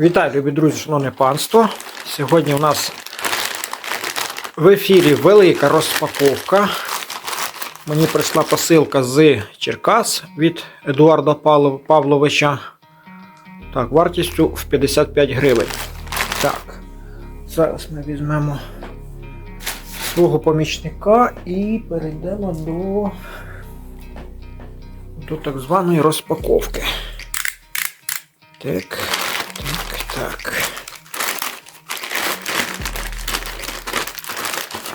Вітаю, любі друзі, шановне панство. Сьогодні у нас в ефірі велика розпаковка. Мені прийшла посилка з Черкас від Едуарда Павловича. Так, вартістю в 55 гривень. Так, зараз ми візьмемо свого помічника і перейдемо до, до так званої розпаковки. Так, так, так.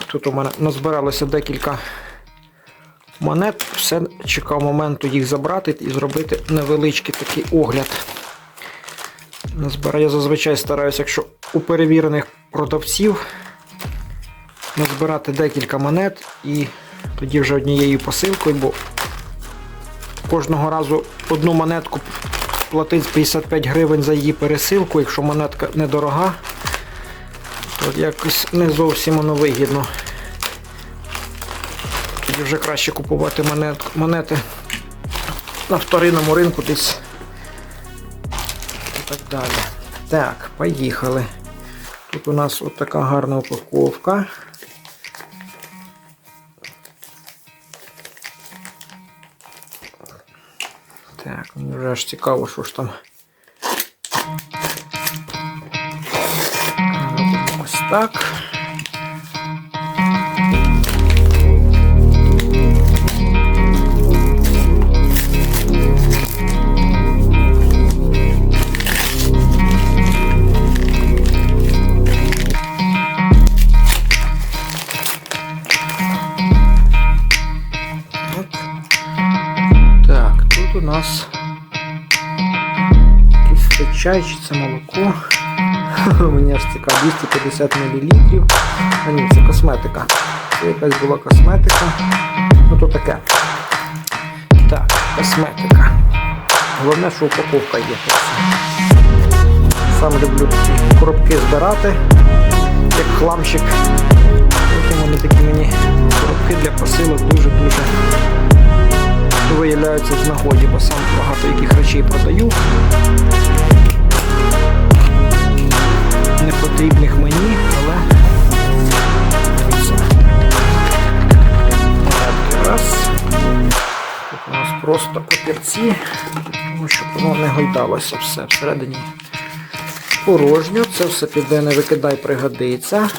Тут у мене назбиралося декілька монет. Все чекав моменту їх забрати і зробити невеличкий такий огляд. Я зазвичай стараюся, якщо у перевірених продавців назбирати декілька монет і тоді вже однією посилкою, бо кожного разу одну монетку платить 55 гривень за її пересилку, якщо монетка недорога, то якось не зовсім воно вигідно. Тоді вже краще купувати монет, монети на вторинному ринку десь і так далі. Так, поїхали. Тут у нас от така гарна упаковка. Так, мені вже аж цікаво, що ж там. Ось так. Нас якийсь це чай молоко. Мені аж цікаво, 250 мл. А ні, це косметика. Це якась була косметика. Ну то таке. Так, косметика. Головне, що упаковка є. Сам люблю такі коробки збирати, як хламчик. Потім вони такі мені коробки для посилок дуже-дуже виявляються в нагоді, бо сам багато яких речей продаю. Не потрібних мені, але. Монетки раз. Тут у нас просто папірці, тому щоб воно не гойдалося все всередині. Порожньо, це все піде, не викидай, пригодиться.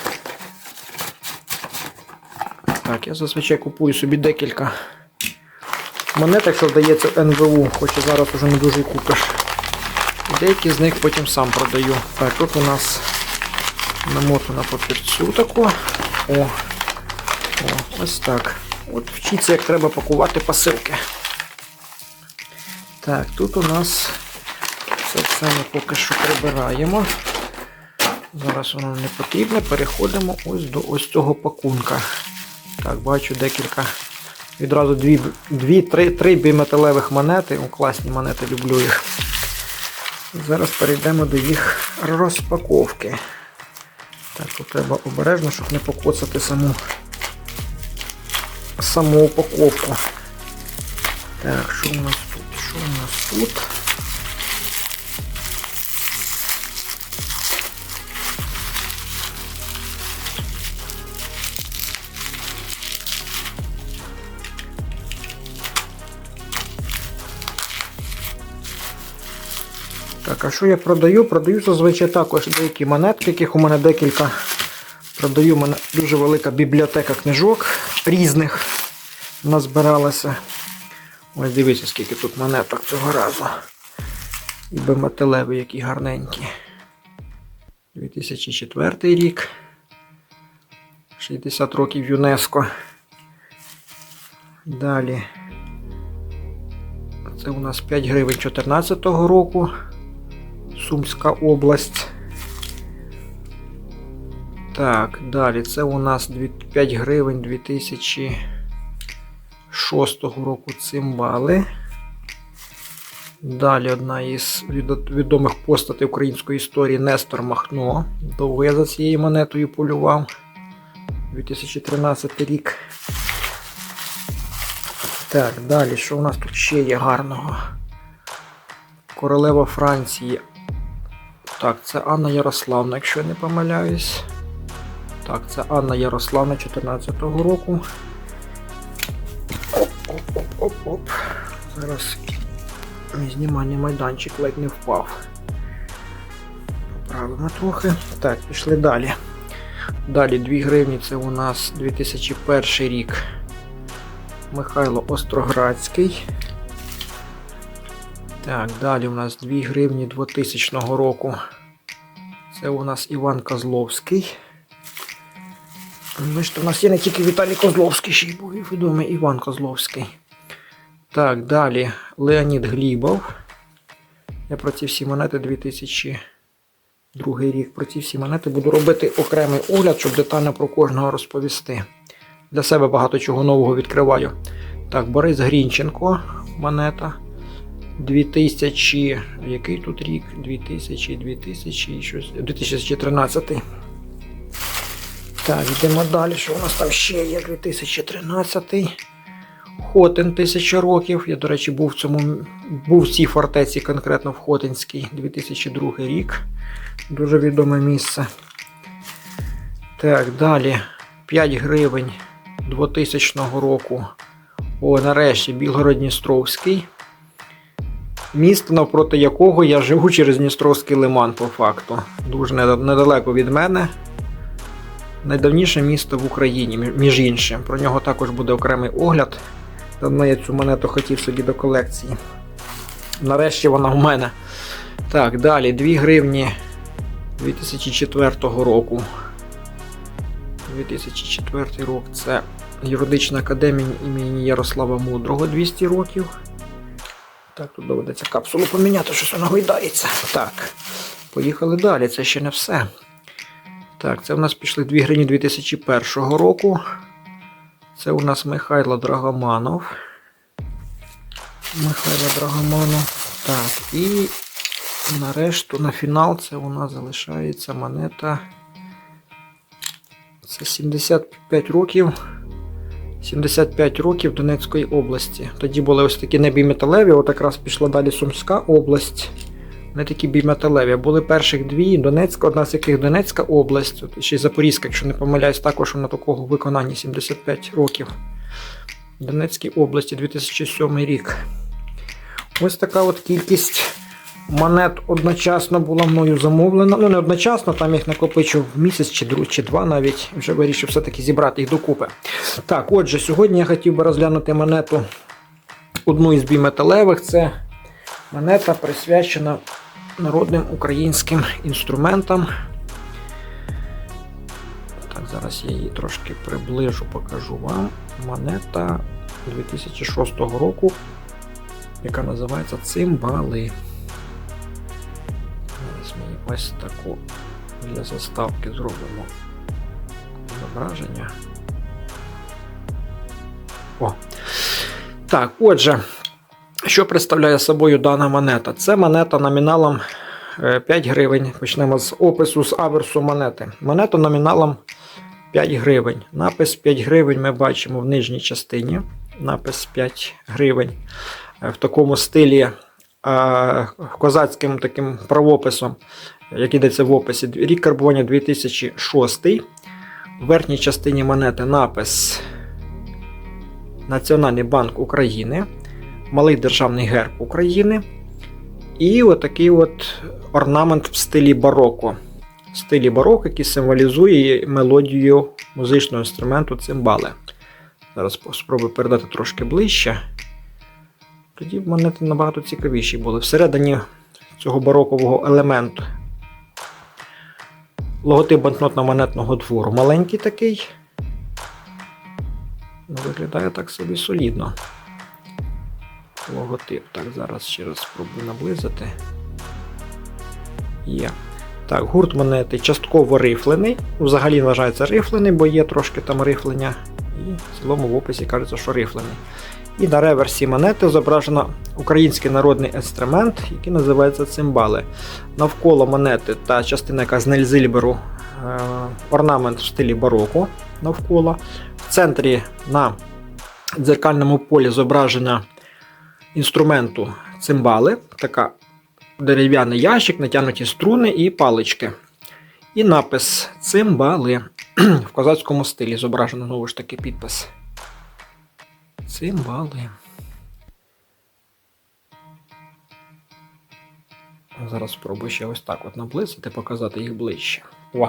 Так, я зазвичай купую собі декілька монет, якщо вдається НВУ, хоча зараз уже не дуже купиш. Деякі з них потім сам продаю. Так, тут у нас намотана папірцю таку. О, о, ось так. От вчіться, як треба пакувати посилки. Так, тут у нас це ми поки що прибираємо. Зараз воно не потрібне. Переходимо ось до ось цього пакунка. Так, бачу декілька. Відразу дві, дві три, три біметалевих монети. О, класні монети, люблю їх. Зараз перейдемо до їх розпаковки. Так, треба обережно, щоб не покоцати саму, саму упаковку. Так, що у нас тут? Що у нас тут? Так, а що я продаю? Продаю зазвичай також деякі монетки, яких у мене декілька. Продаю у мене дуже велика бібліотека книжок різних назбиралася. Ось дивіться, скільки тут монеток цього разу. І металеві, які гарненькі. 2004 рік. 60 років ЮНЕСКО. Далі. Це у нас 5 гривень 2014 року. Сумська область. Так, далі це у нас 5 гривень 2006 року цимбали. Далі одна із відомих постатей української історії Нестор Махно. Довго я за цією монетою полював. 2013 рік. Так, далі, що у нас тут ще є гарного? Королева Франції Так, це Анна Ярославна, якщо я не помиляюсь. Так, це Анна Ярославна 14-го року. Оп-оп-оп-оп-оп. Зараз знімальний майданчик ледь не впав. Поправимо трохи. Так, пішли далі. Далі 2 гривні це у нас 2001 рік. Михайло Остроградський. Так, далі у нас 2 гривні 2000 року. Це у нас Іван Козловський. Бачите, у нас є не тільки Віталій Козловський, ще й був відомий Іван Козловський. Так, далі Леонід Глібов. Я про ці всі монети 2002 рік. Про ці всі монети буду робити окремий огляд, щоб детально про кожного розповісти. Для себе багато чого нового відкриваю. Так, Борис Грінченко, монета. 2000. Який тут рік? 2000, 2000 і щось. 2013. Так, йдемо далі. Що у нас там ще є? 2013. Хотин 1000 років. Я, до речі, був в цьому був в цій фортеці, конкретно в Хотинській, 2002 рік. Дуже відоме місце. Так, далі. 5 гривень 2000 року. О, нарешті Білгород-Дністровський. Місто, навпроти якого я живу через Дністровський лиман, по факту. Дуже недалеко від мене. Найдавніше місто в Україні, між іншим. Про нього також буде окремий огляд. Давно я цю монету хотів собі до колекції. Нарешті вона в мене. Так, далі 2 гривні 2004 року. 2004 рік це юридична академія імені Ярослава Мудрого 200 років. Так, тут доведеться капсулу поміняти, щось вона гойдається. Так, поїхали далі, це ще не все. Так, це у нас пішли 2 гривні 2001 року. Це у нас Михайло Драгоманов. Михайло Драгоманов. Так, і нарешту на фінал це у нас залишається монета. Це 75 років. 75 років Донецької області. Тоді були ось такі не біметалеві, от якраз пішла далі Сумська область. Не такі біметалеві. Були перших дві Донецька, одна з яких Донецька область, от ще й Запорізька, якщо не помиляюсь, також вона такого виконання 75 років. Донецькій області 2007 рік. Ось така от кількість монет одночасно була мною замовлена. Ну, не одночасно, там їх накопичив місяць чи, чи два навіть. Вже вирішив все-таки зібрати їх докупи. Так, отже, сьогодні я хотів би розглянути монету одну із біметалевих. Це монета присвячена народним українським інструментам. Так, зараз я її трошки приближу, покажу вам. Монета 2006 року, яка називається Цимбали. Ось таку для заставки зробимо зображення. О. Так, отже, що представляє собою дана монета? Це монета номіналом е, 5 гривень. Почнемо з опису з аверсу монети. Монета номіналом 5 гривень. Напис 5 гривень ми бачимо в нижній частині. Напис 5 гривень. Е, В такому стилі е, козацьким таким правописом, як йдеться в описі. Рік карбування 2006. В верхній частині монети напис Національний банк України, Малий Державний герб України і отакий от орнамент в стилі бароко. В стилі бароко, який символізує мелодію музичного інструменту цимбали. Зараз спробую передати трошки ближче. Тоді монети набагато цікавіші були. Всередині цього барокового елементу логотип банкнотно-монетного двору маленький такий. Ну, Виглядає так собі солідно. Логотип. Так, зараз ще раз спробую наблизити. Є. Так, гурт монети частково рифлений. Взагалі вважається рифлений, бо є трошки там рифлення. І в цілому в описі кажеться, що рифлений. І на реверсі монети зображено український народний інструмент, який називається цимбали. Навколо монети та частина, яка з Нельзильберу, е, орнамент в стилі бароко навколо. В центрі на дзеркальному полі зображення інструменту цимбали, така дерев'яний ящик, натягнуті струни і палички. І напис цимбали в козацькому стилі. Зображено знову ж таки підпис. Цимбали. Зараз спробую ще ось так от наблизити, показати їх ближче. О.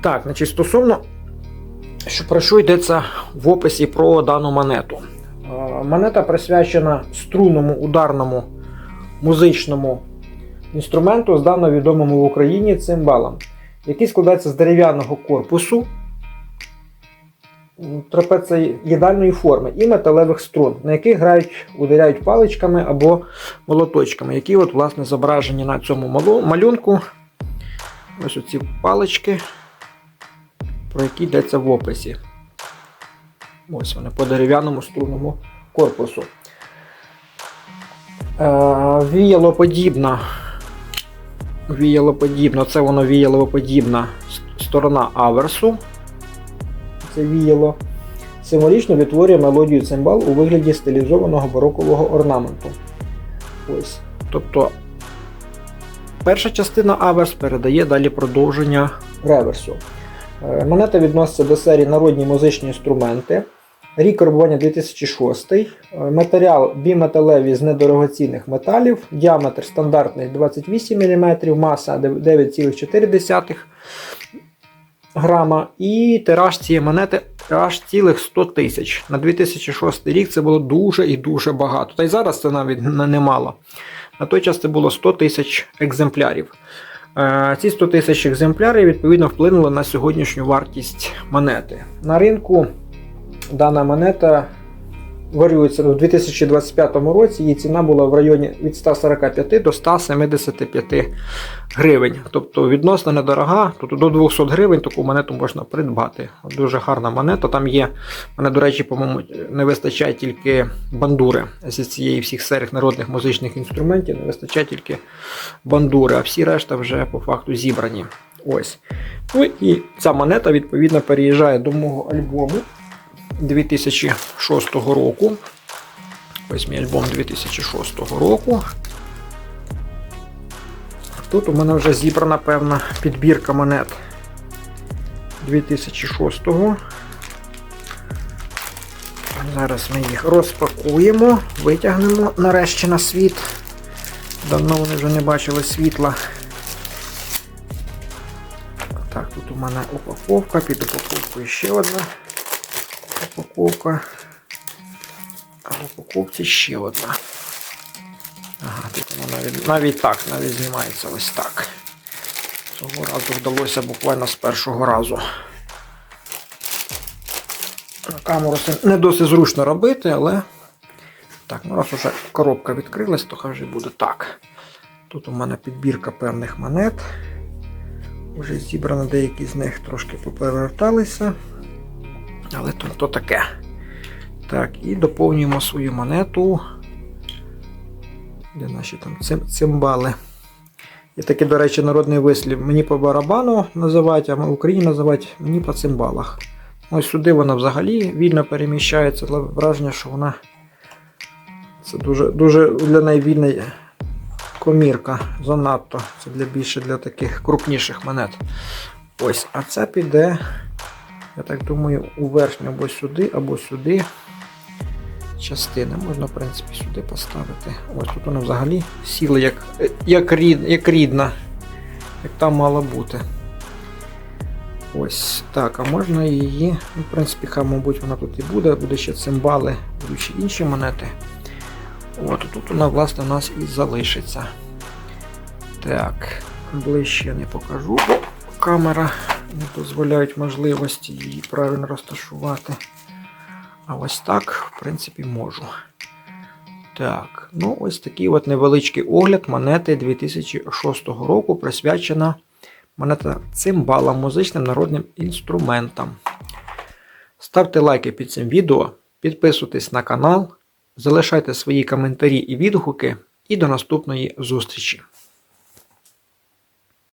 Так, значить, стосовно, що про що йдеться в описі про дану монету. Монета присвячена струнному ударному музичному інструменту, здавна відомому в Україні цимбалам, який складається з дерев'яного корпусу м, трапецієдальної форми і металевих струн, на яких грають, ударяють паличками або молоточками, які от, власне, зображені на цьому малюнку. Ось оці палички, про які йдеться в описі. Ось вони по дерев'яному струнному корпусу. Е, віялоподібна. Віялоподібна, це воно віялоподібна сторона аверсу. Це віяло. Символічно відтворює мелодію цимбал у вигляді стилізованого барокового орнаменту. Ось. Тобто перша частина аверс передає далі продовження реверсу. Е, Монета відноситься до серії народні музичні інструменти. Рік карбування 2006. Е, Матеріал біметалевий з недорогоцінних металів. Діаметр стандартний 28 мм, маса 9,4 грама. І тираж цієї монети аж цілих 100 тисяч. На 2006 рік це було дуже і дуже багато. Та й зараз це навіть не- немало. На той час це було 100 тисяч екземплярів. Е, Ці 100 тисяч екземплярів відповідно вплинули на сьогоднішню вартість монети. На ринку дана монета варіюється у 2025 році. Її ціна була в районі від 145 до 175 гривень. Тобто відносно недорога, тобто до 200 гривень таку монету можна придбати. Дуже гарна монета. Там є, мене, до речі, по-моєму, не вистачає тільки бандури зі цієї всіх серій народних музичних інструментів, не вистачає тільки бандури, а всі решта вже по факту зібрані. Ось. Ну і ця монета, відповідно, переїжджає до мого альбому 2006 року. Ось мій альбом 2006 року. Тут у мене вже зібрана певна підбірка монет 2006-го. Зараз ми їх розпакуємо, витягнемо нарешті на світ. Давно вони вже не бачили світла. Так, тут у мене упаковка, під упаковкою ще одна упаковка. А в упаковці ще одна. Ага, тут воно навіть, навіть так, навіть знімається ось так. Цього разу вдалося буквально з першого разу. Камеру це не досить зручно робити, але. Так, ну раз уже коробка відкрилась, то хай буде так. Тут у мене підбірка певних монет. Вже зібрано деякі з них трошки попереверталися. Але то, то таке. Так, і доповнюємо свою монету. Де наші там цим, цимбали? Є такий, до речі, народний вислів. Мені по барабану називають, а в Україні називають мені по цимбалах. Ось сюди вона взагалі вільно переміщається, але враження, що вона це дуже, дуже для неї вільна комірка. Занадто. Це для більше для таких крупніших монет. Ось, а це піде, я так думаю, у верхню або сюди, або сюди частини. Можна, в принципі, сюди поставити. Ось тут вона взагалі сіла як, як, рід, як рідна, як там мало бути. Ось так, а можна її, ну, в принципі, хай, мабуть, вона тут і буде, буде ще цимбали, будуть ще інші монети. От тут вона, власне, у нас і залишиться. Так, ближче не покажу, бо камера не дозволяють можливості її правильно розташувати. А ось так, в принципі, можу. Так, ну ось такий от невеличкий огляд монети 2006 року присвячена монета цимбалам, музичним народним інструментам. Ставте лайки під цим відео, підписуйтесь на канал, залишайте свої коментарі і відгуки, і до наступної зустрічі!